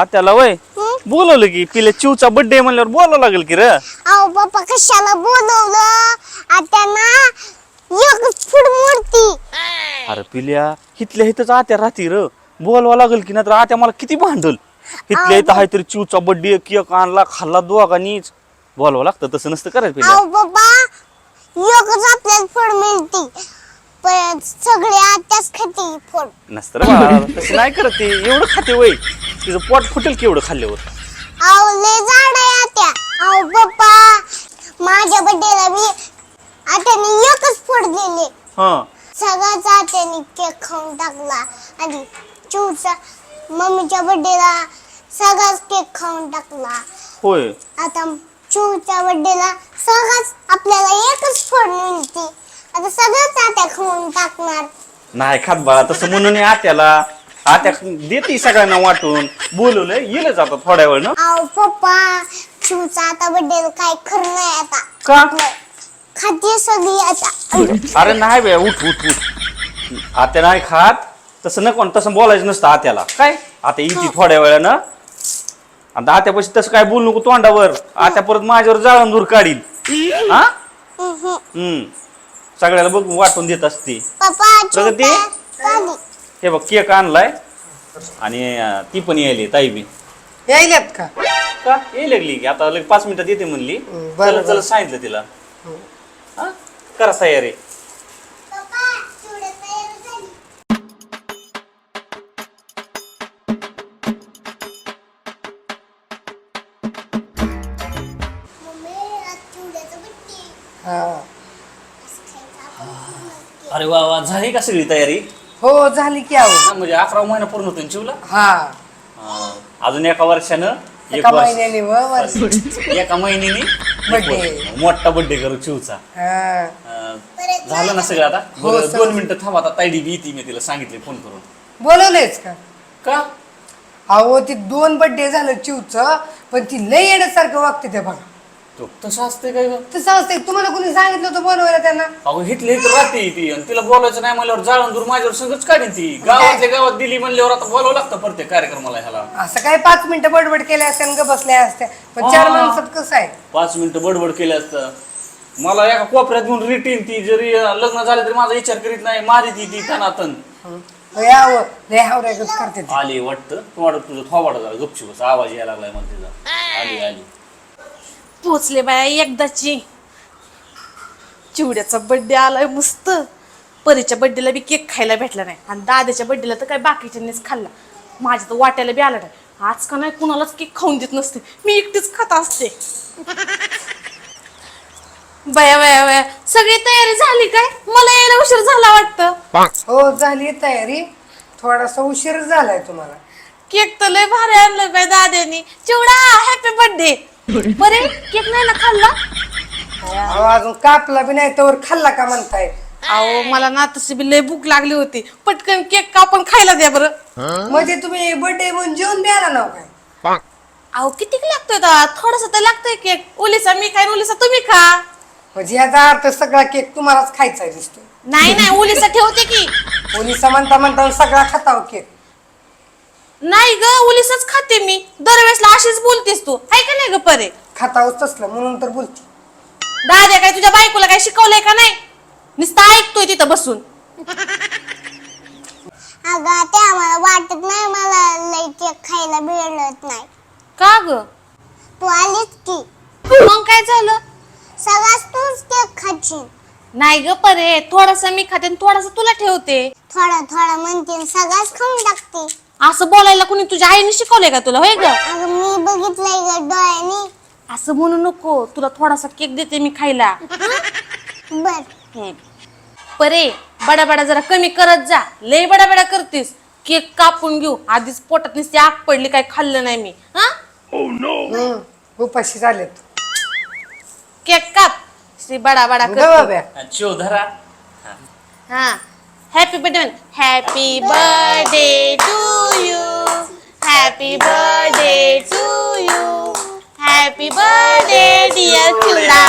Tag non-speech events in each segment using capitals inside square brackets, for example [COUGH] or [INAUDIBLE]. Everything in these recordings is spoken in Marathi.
आत्याला वय? बोलवलं की पिल्या चिवचा बर्थडे म्हणल्यावर बोलावं लागेल की र. अहो बाप्पा कशाला बोलवलं? आता ना एक फूड मूर्ती अरे पिल्या इथल्या इथंच आत्या राहती र. बोलवा लागेल की नाहीतर आत्या मला किती भांडल. इथल्या इथं आहे तरी चिवचा बर्थडे केक आणला खाल्ला दोघांनीच. बोलवा लागतं तसं नसतं करायचं पिल्या. अहो बाबा एकच आपल्याला फूड मिळते. पण सगळे आत्याच खाते फूड. नसतं रे बाळा तसं नाही करत ते. एवढं खाते वय. तिचं पोट फुटेल की एवढं खाल्ल्यावर. लय झाड आहे आत्या. बाप्पा माझ्या बड्डेला मी आत्याने एकच फूड दिले. हा. सगळ्याच आत्याने केक खाऊन टाकला आणि चिवचा मम्मीच्या बड्डेला सगळाच केक खाऊन टाकला. होय. आता चिवच्या बड्डेला सगळंच आपल्याला एकच फळ मिळते. आता सगळंच आता खाऊन टाकणार. नाही खात बाळा तसं म्हणून आत्याला. आत्या देते सगळ्यांना वाटून. बोलवलं येईल जातात थोड्या वेळ अहो पप्पा चिवचा आता बड्डेला काय खरं नाही आता. का? खाते सगळी आता. अरे नाही बे उठ उठ उठ. आत्या नाही खात. तसं नको तसं बोलायचं नसतं आत्याला. काय? आता इथे थोड्या वेळानं आता आत्यापाशी तसं काय बोलू नको तोंडावर. आत्या परत माझ्यावर जाळून दूर काढील हा? हम्म. सगळ्याला बघ वाटून देत असते. पप्पा प्रगती? हे बघ केक आणलाय. आणि अं, ती पण यायली ताई बी. यायल्यात का? का? लागली की आता लगे पाच मिनिटात येते म्हणली. हम्म, बरं, चला चला बरं. सांगितलं तिला. हा? करा तयारी. अरे वा वा. झाली का सगळी तयारी? हो झाली की आहो हा, म्हणजे अकरा महिना पूर्ण होतो चिवला? हा. अजून एका वर्षानं एक वर्ष. महिन्याने व वर्ष. एका महिन्याने Birthday. मोठा बर्थडे करू चिवचा. हा. अं, झालं ना सगळं आता? हो, बरं, सगळं. दोन मिनिटं थांबा आता तायडी बी येते मी तिला सांगितले फोन करून. बोलवलेच का? का? अहो ती दोन बड्डे झालं चिवच पण ती लय येण्यासारखं वागते ते बघा. तो. तसं असते काय गं? तसं असतंय. तुम्हाला कोणी सांगितलं होतं बोलवायला त्यांना? अहो हिटले इथं राहते ती आणि तिला बोलायचं नाही म्हणल्यावर जाळून दूर माझ्यावर संगच काढीन ती. गावातल्या गावात दिली म्हणल्यावर आता बोलावं लागतं प्रत्येक कार्यक्रमाला ह्याला. असं काय पाच मिनिटं बडबड केल्या असत्या आणि ग बसल्या असत्या? पण चार हा. माणसात कसं आहे? पाच मिनिटं बडबड केलं असतं. मला एका कोपऱ्यात घेऊन रिटीन ती. जरी लग्न झालं तरी माझा विचार करीत नाही. मारी ती ती तनातन. यावं लय करते ती. आली वाटतं. तुम्हाला तुझं थोबाडा झाला. गपची बस. आवाज यायला लागलाय मला तिचा. आली आली. पोचले बाया एकदाची. चिवड्याचा बड्डे आलाय मस्त. परीच्या बड्डेला बी केक खायला भेटला नाही. आणि दादाच्या बड्डेला तर काय बाकीच्यांनीच खाल्ला. माझ्या तर वाट्याला बी आला नाही. आज का नाही कुणालाच केक खाऊन देत नसते. मी एकटीच खात असते. बया बया बया सगळी तयारी झाली काय? मला यायला उशीर झाला वाटतं. हो झाली तयारी. थोडासा उशीर झालाय तुम्हाला. केक तर लय भारी आणलं बाय दाद्यानी चिवडा हॅपी बर्थडे बरे? केक नाही ना खाल्ला? अहो, अजून कापला बी नाही तर खाल्ला का म्हणताय? अहो मला ना तशी बी लय भूक लागली होती. पटकन केक कापून खायला द्या बरं. म्हणजे तुम्ही बर्थडे म्हणून जेवण द्यायला नाव काय? अहो किती लागतोय थोडासा तर लागतोय केक. ओलीसा मी खाईन ओलीसा तुम्ही खा. म्हणजे याचा अर्थ सगळा केक तुम्हालाच खायचा आहे दिसतोय नाही नाही ओलीसा ठेवते की. पोलिसा म्हणता म्हणता सगळा खाताव केक. नाही ग ओलीसाच खाते मी. दरवेळेसला अशीच बोलतेस तू. आहे का नाही ग परे? खातावच तसलं म्हणून तर बोलते. दाद्या काय तुझ्या बायकोला काय शिकवलंय का नाही? नुसतं ऐकतोय तिथं बसून. अगं ते आम्हाला वाटत नाही मला लई केक खायला मिळत नाही. का ग? तू आलीस की. मग काय झालं? सगळाच तूच केक खाशील. नाही ग परे थोडासा मी खाते आणि थोडासा तुला ठेवते. थोडा थोडा म्हणते सगळाच खाऊन टाकते. असं बोलायला कुणी तुझ्या आईने शिकवलंय का तुला? होय ग? अगं मी बघितलंय ग डोळ्यानी. असं म्हणू नको. तुला थोडासा केक देते मी खायला. बर. परे बडा बडा जरा कमी करत जा. लय बडा बडा करतीस. केक कापून घेऊ. आधीच पोटात नुसती आग पडली काय खाल्लं नाही मी. हा? हम्म उपाशी झालेत. केक काप. श्री बडा बडा ग कर बाब्या चिव धरा हा. Happy birthday happy birthday to you happy birthday to you happy birthday dear chivda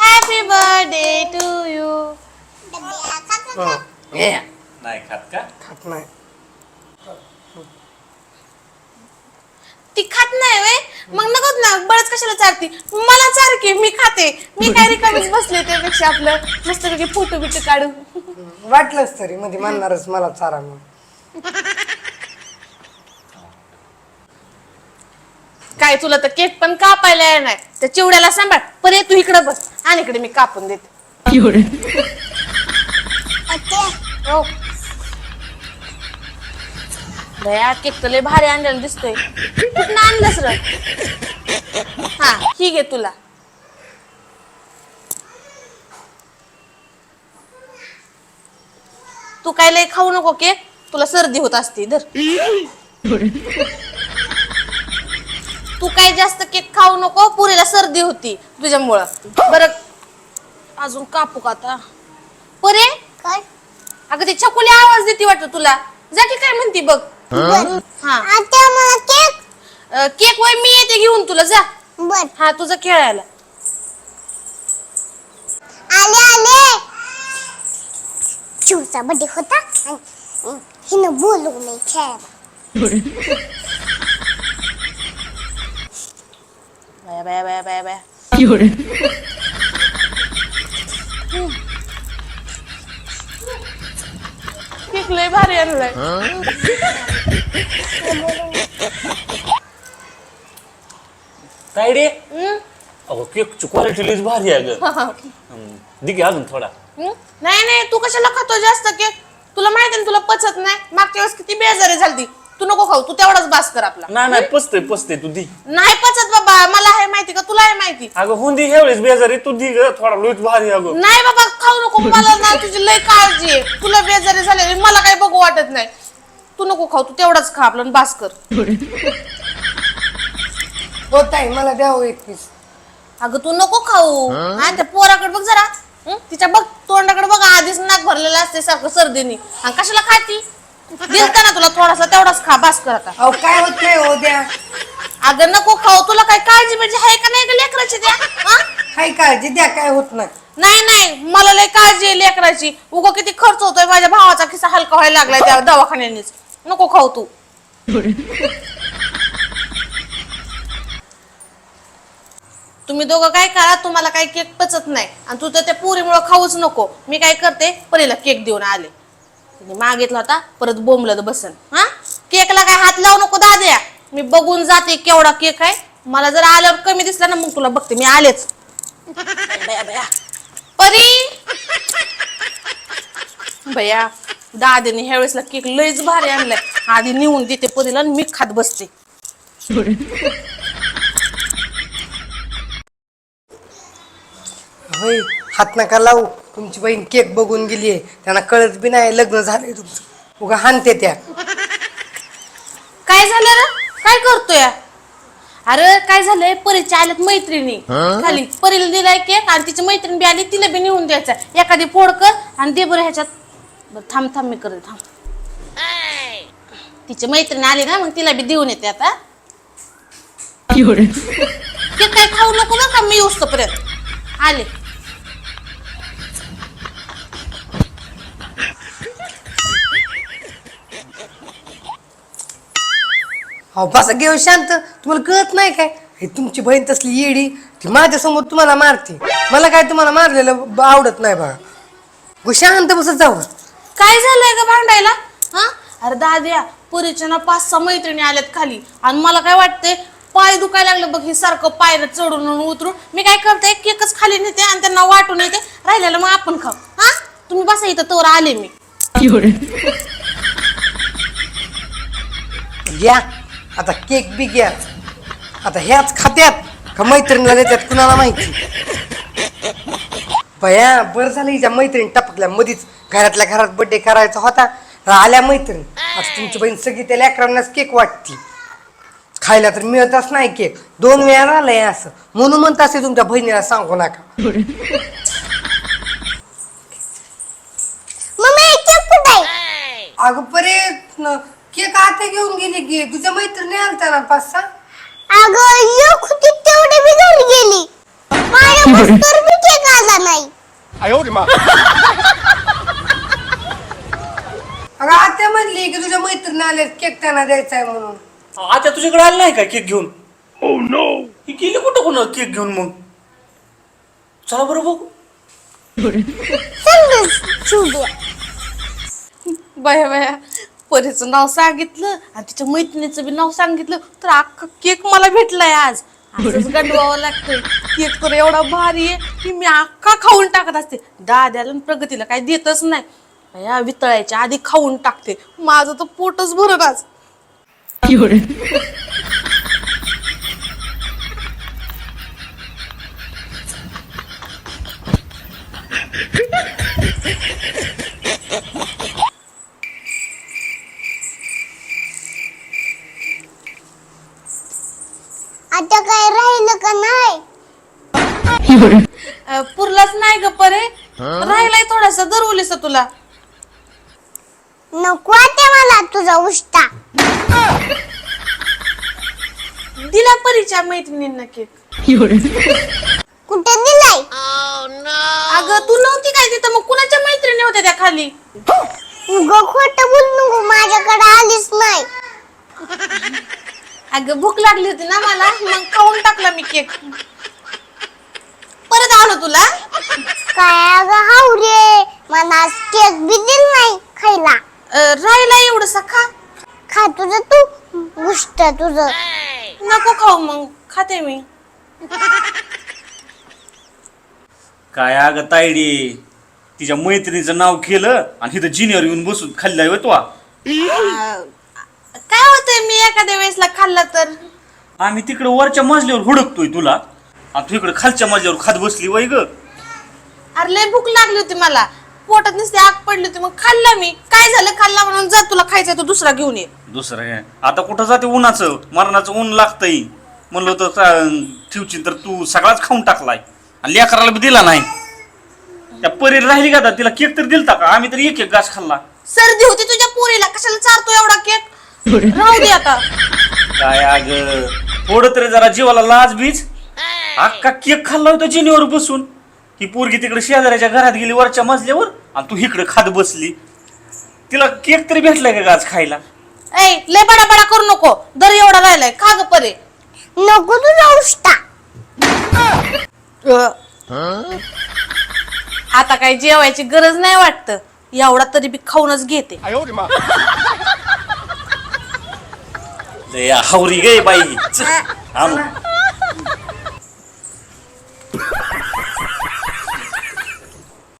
happy birthday to you नाही खात का? खात नाही. ती खात नाही वे मग नको ना बळच कशाला चारती? मला चार की मी खाते. मी काय रिकामीच बसले त्यापेक्षा आपलं मस्तपैकी फोटो बिटो काढू वाटलंच तरी मध्ये म्हणणारच मला चारा म्हणून. काय तुला तर केक पण कापायला येणार त्या चिवड्याला सांभाळ. परे तू इकडे बस. आणि इकडे मी कापून देते. आत्या हो. दया केक तर लय भारी आणलेला दिसतोय. कुठं आणलंस र? हा ही घे तुला. तू काय लय खाऊ नको केक? तुला सर्दी होत असते धर. तू काय जास्त केक खाऊ नको पुरीला सर्दी होती तुझ्यामुळं. बरं अजून कापू का आता? परे? काय? अगं ती छकुली आवाज देते वाटत तुला. जा की काय म्हणती बघ. हा? आत्या मला केक. अं, केक वय मी येते घेऊन तुला जा. बर. हा तुझं खेळायला. आले आले. चिवचा बर्थडे होता आणि हिनं बोलू नाही खेळायला. बाया बाया बाया बाया बाया. केक लय भारी आणलाय. काय रे हम्म? अगो केकची क्वालिटी लईच भारी आहे ग हम्म. दे की अजून थोडा? नाही नाही तू कशाला खातो जास्त केक? तुला माहिती ना तुला पचत नाही. मागच्या वेळेस किती बेजारी झाली तू नको खाऊ तू तेवढाच बास कर आपला. नाही नाही पचते पचते तू दी. नाही पचत बाबा मला आहे माहिती का तुला आहे माहिती. अगं हुंदी ह्यावेळेस बेजारी तू दी ग थोडा लईच भारी आहे अगं. नाही बाबा खाऊ नको मला ना तुझी लय काळजी आहे. तुला बेजारी झाले मला काही बघू वाटत नाही. तू नको खाऊ तू तेवढाच खा आपलं आणि बास कर. होत आहे मला द्यावं एक पीस अगं तू नको खाऊ. हा? त्या पोराकडे बघ जरा. हं? तिच्या बघ तोंडाकडे बघ आधीच नाक भरलेलं असते सारखं सर्दीनी. आणि कशाला खाती? दिलता ना तुला थोडासा तेवढाच खा बास कर आता. अहो काय होत नाही हो द्या. अगं नको खाऊ. तुला काय काळजी म्हणजे आहे का नाही का लेकराची त्या हा? काय काळजी द्या काय होत नाही. नाही नाही. मला लय काळजी आहे लेकराची. उगा किती खर्च होतोय माझ्या भावाचा किस्सा हलका व्हायला लागलाय त्या दवाखान्यानेच. नको खाऊ तू. तुम्ही दोघं काय करा तुम्हाला काही केक पचत नाही. आणि तू तर त्या पुरीमुळे खाऊच नको. मी काय करते परीला केक देऊन आले. तिने मागितला होता परत बोंबलत बसन. हा? केकला काय हात लावू नको दाद्या. मी बघून जाते केवढा केक आहे. मला जर आल्यावर कमी दिसला ना मग तुला बघते. मी आलेच. बया बया. परी! भया दादीने ह्या वेळेसला केक लयच भारी आणलाय. आधी नेऊन देते परीला आणि मी खात बसते. होय हात नका लावू. तुमची बहीण केक बघून गेलीये. त्यांना कळत बी नाही लग्न झालंय तुमचं. उगा हानते त्या. काय झालं रे? काय करतोय? अरे काय झालंय? परीच्या आल्यात मैत्रिणी. खाली परीला दिलाय केक आणि तिची मैत्रीण बी आली तिला बी नेऊन द्यायचा. एखादी फोड कर आणि दे बरं ह्याच्यात. बरं थांब थांब मी करते थांब. तिची मैत्रीण आली ना मग तिला बी देऊन येते आता. केक काय खाऊ नको ना का मी येऊस पर्यंत आले. अहो बसा घेऊ शांत. तुम्हाला कळत नाही काय? हे तुमची बहीण तसली येडी ती माझ्यासमोर तुम्हाला मारते. मला काय तुम्हाला मारलेलं ब- आवडत नाही बघा. गो शांत बसत जाऊ. काय झालंय का भांडायला? हा? अरे दाद्या पुरीच्या ना पाच सहा मैत्रिणी आल्यात खाली. आणि मला काय वाटतंय पाय दुखायला लागलं बघ हे सारखं पायऱ्या चढून आणि उतरून. मी काय करते केकच खाली नेते आणि त्यांना वाटून येते. राहिलेलं मग आपण खाऊ. हा? तुम्ही बसा इथं तोवर आले मी. घ्या. आता केक बी घ्या. आता ह्याच खात्यात का मैत्रिणीला देतात कुणाला माहिती? बया बरं झालं हिच्या मैत्रीण टपकल्या मधीच. घरातल्या घरात बर्थडे करायचा होता आल्या मैत्रीण. आता तुमची बहीण सगळी त्या लेकरांनाच केक वाटती. खायला तर मिळतच नाही केक दोन वेळा आलंय असं. म्हणून म्हणत असे तुमच्या बहिणीला सांगू नका. मम्मी केक कुठे आहे? अगं परे केक आता घेऊन गेली की तुझ्या मैत्रिणी आलता ना पाच सहा? अगं एक होती तेवढी बी घरी गेली. माझ्या बी केक आला नाही. [LAUGHS] अगं आत्या म्हणली की तुझ्या मैत्रिणी आल्या केक त्यांना द्यायचा आहे म्हणून आता तुझ्याकडे आलं नाही का केक घेऊन? ही गेली कुठं कोण केक घेऊन मग? चला बरं बघू. बाया बाया परीचं नाव सांगितलं आणि तिच्या मैत्रिणीचं बी नाव सांगितलं तर अख्खा केक मला भेटलाय आज. आजच गंडवावं लागतंय. केक तर एवढा भारी आहे की मी अख्खा खाऊन टाकत असते. दाद्याला आणि प्रगतीला काही देतच नाही. बाया वितळायच्या आधी खाऊन टाकते. माझं तर पोटच भरत आज. आता काय राहिलं का नाही? पुरलाच नाही ग परे. राहिलाय थोडासा दरवलीस तुला? नको आता मला तुझा उष्टा. दिला परीच्या मैत्रिणींना केक. कुठे दिलाय? अगं तू नव्हती काय तिथं? मग कुणाच्या मैत्रिणी होत्या त्या खाली? उग खोट बोल नको माझ्याकडे आलीच नाही. अगं भूक लागली होती ना मला मग खाऊन टाकला मी केक. परत आलो तुला? काय अगं हावरे मला केक बी दिल नाही खायला. राहिला एवढं खा. खा तुझं तू. उष्ट तुझं. नको खाऊ मग. खाते मी. काय अगं तायडी तिच्या मैत्रिणीचं नाव केलं आणि तिथं जिनियर येऊन बसून खाल्लाय होय तो अं, काय होतंय? मी एखाद्या वेळेसला खाल्ला तर? आम्ही तिकडे वरच्या मजल्यावर हुडकतोय तुला. आणि तू इकडे खालच्या मजल्यावर खात बसली वय ग. अरे लय भूक लागली होती मला. पोटात नुसती आग पडली होती मग खाल्ला मी. काय झालं? खाल्ला म्हणून जा तुला खायचं तो दुसरा घेऊन ये. दुसरं काय आता कुठं जाते उन्हाचं? मरणाचं ऊन लागतंय. म्हणलं होतं का- ठेवची तर तू सगळाच खाऊन टाकलाय. आणि लेकराला बी दिला नाही. त्या परीला राहिली का आता? तिला केक तर दिलता का? आम्ही तर एक एक घास खाल्ला. सर्दी होती तुझ्या पोरीला. कशाला चारतो एवढा केक? राहू दे आता. काय अग थोडं तरी जरा जीवाला लाज बीज. अख्खा केक खाल्ला होता जिनीवर बसून. ही पोरगी तिकडे शेजाऱ्याच्या घरात गेली वरच्या मजल्यावर आणि तू इकडे खात बसली. तिला केक तरी भेटलाय का आज खायला? ऐ लय बडा बडा करू नको. दर एवढा राहिलाय खा ग परे. नको तुझा उष्टा. आता काही जेवायची गरज नाही वाटत. एवढा तरी बी खाऊनच घेते. लय हावरी गे बाई. आणू